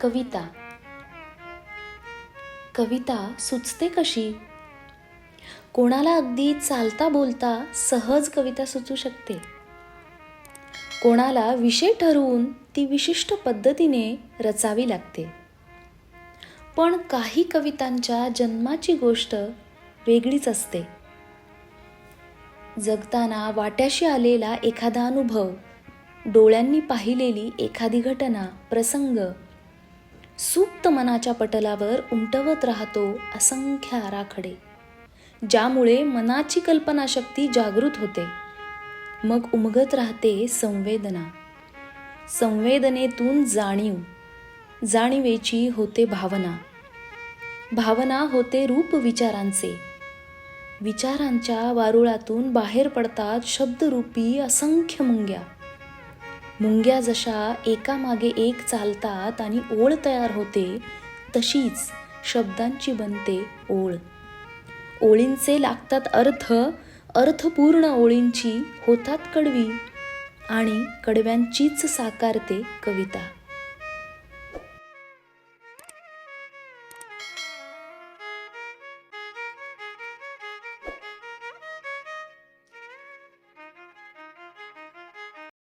कविता. कविता सुचते कशी? कोणाला अगदी चालता बोलता सहज कविता सुचू शकते. कोणाला विषय ठरवून ती विशिष्ट पद्धतीने रचावी लागते. पण काही कवितांच्या जन्माची गोष्ट वेगळीच असते. जगताना वाट्याशी आलेला एखादा अनुभव डोळ्यांनी पाहिलेली एखादी घटना प्रसंग सुप्त मनाच्या पटलावर उमटवत राहतो असंख्य आराखडे ज्यामुळे मनाची कल्पनाशक्ती जागृत होते. मग उमगत राहते संवेदना. संवेदनेतून जाणीव जाणीवेची होते भावना. भावना होते रूप विचारांचे. विचारांच्या वारुळातून बाहेर पडतात शब्दरूपी असंख्य मुंग्या. मुंग्या जशा एकामागे एक चालतात आणि ओळ तयार होते तशीच शब्दांची बनते ओळ. ओळींचे लागतात अर्थ अर्थपूर्ण ओळींची होतात कडवी आणि कडव्यांचीच साकारते कविता.